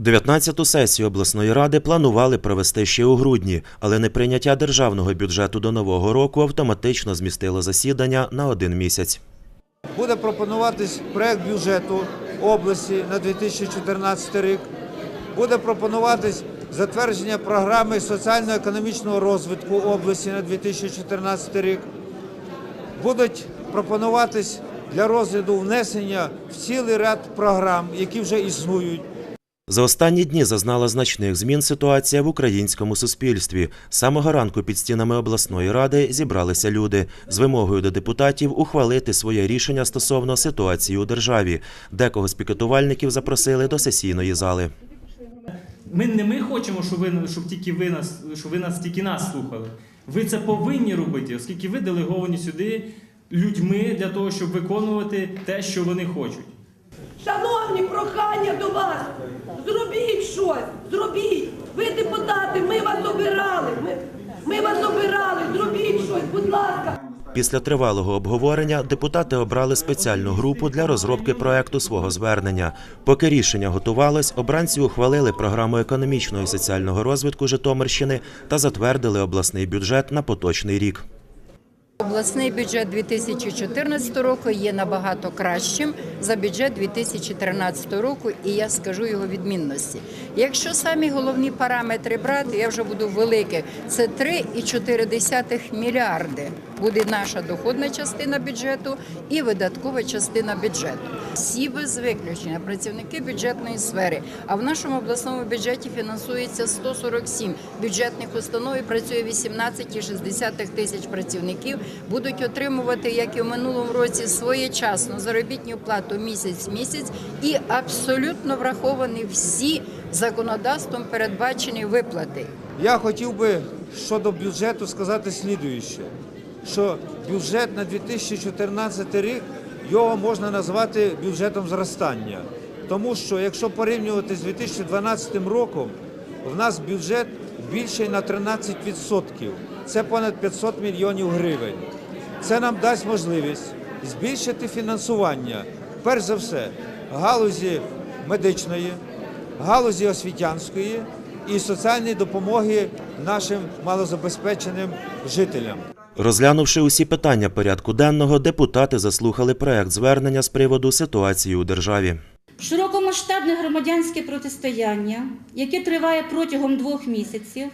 19-ту сесію обласної ради планували провести ще у грудні, але неприйняття державного бюджету до нового року автоматично змістило засідання на один місяць. Буде пропонуватись проект бюджету області на 2014 рік. Буде пропонуватись затвердження програми соціально-економічного розвитку області на 2014 рік. Будуть пропонуватись для розгляду внесення в цілий ряд програм, які вже існують. За останні дні зазнала значних змін ситуація в українському суспільстві. Самого ранку під стінами обласної ради зібралися люди з вимогою до депутатів ухвалити своє рішення стосовно ситуації у державі. Декого з пікетувальників запросили до сесійної зали. Ми не ми хочемо, щоб ви щоб тільки ви нас, щоб ви нас тільки нас слухали. Ви це повинні робити, оскільки ви делеговані сюди людьми для того, щоб виконувати те, що вони хочуть. Шановні, прохання до вас. Зробіть щось, зробіть. Ви депутати, ми вас обирали. Ми, ми вас обирали. Зробіть щось, будь ласка. Після тривалого обговорення депутати обрали спеціальну групу для розробки проекту свого звернення. Поки рішення готувалось, обранці ухвалили програму економічного і соціального розвитку Житомирщини та затвердили обласний бюджет на поточний рік. Обласний бюджет 2014 року є набагато кращим за бюджет 2013 року, і я скажу його відмінності. Якщо самі головні параметри брати, я вже буду велике, це 3,4 мільярди буде наша доходна частина бюджету і видаткова частина бюджету. Всі без виключення працівники бюджетної сфери. А в нашому обласному бюджеті фінансується 147 бюджетних установ і працює 18,6 тисяч працівників. Будуть отримувати, як і в минулому році, своєчасну заробітну плату місяць місяць і абсолютно враховані всі законодавством передбачені виплати. Я хотів би щодо бюджету сказати слідуюче, що бюджет на 2014 рік його можна назвати бюджетом зростання. Тому що якщо порівнювати з 2012 роком, в нас бюджет більший на 13%. Це понад 500 мільйонів гривень. Це нам дасть можливість збільшити фінансування, перш за все, галузі медичної, галузі освітянської і соціальної допомоги нашим малозабезпеченим жителям. Розглянувши усі питання порядку денного, депутати заслухали проект звернення з приводу ситуації у державі. Широкомасштабне громадянське протистояння, яке триває протягом двох місяців,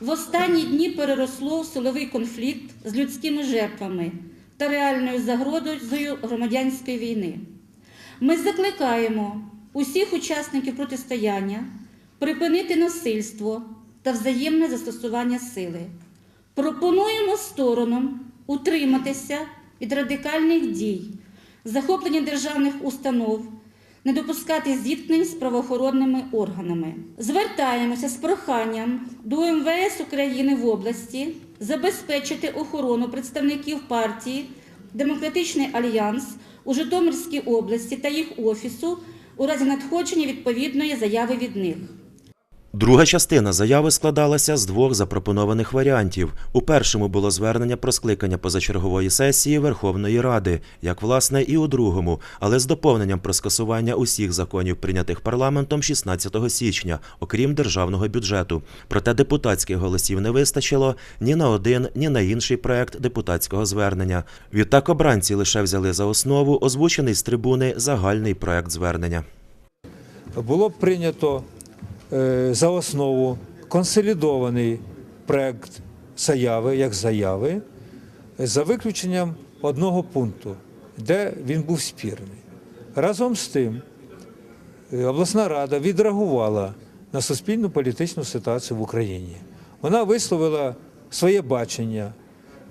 в останні дні переросло в силовий конфлікт з людськими жертвами та реальною загрозою громадянської війни. Ми закликаємо усіх учасників протистояння припинити насильство та взаємне застосування сили. Пропонуємо сторонам утриматися від радикальних дій, захоплення державних установ, не допускати зіткнень з правоохоронними органами. Звертаємося з проханням до МВС України в області забезпечити охорону представників партії Демократичний альянс у Житомирській області та їх офісу у разі надходження відповідної заяви від них. Друга частина заяви складалася з двох запропонованих варіантів. У першому було звернення про скликання позачергової сесії Верховної Ради, як власне і у другому, але з доповненням про скасування усіх законів, прийнятих парламентом 16 січня, окрім державного бюджету. Проте депутатських голосів не вистачило ні на один, ні на інший проект депутатського звернення. Відтак обранці лише взяли за основу озвучений з трибуни загальний проект звернення. було прийнято за основу консолідований проект заяви, як заяви, за виключенням одного пункту, де він був спірний. Разом з тим, е, обласна рада відреагувала на суспільну політичну ситуацію в Україні. Вона висловила своє бачення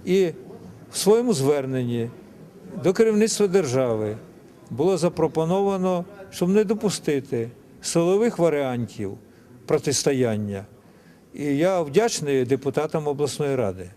і в своєму зверненні до керівництва держави було запропоновано, щоб не допустити силових варіантів протистояння. І я вдячний депутатам обласної ради.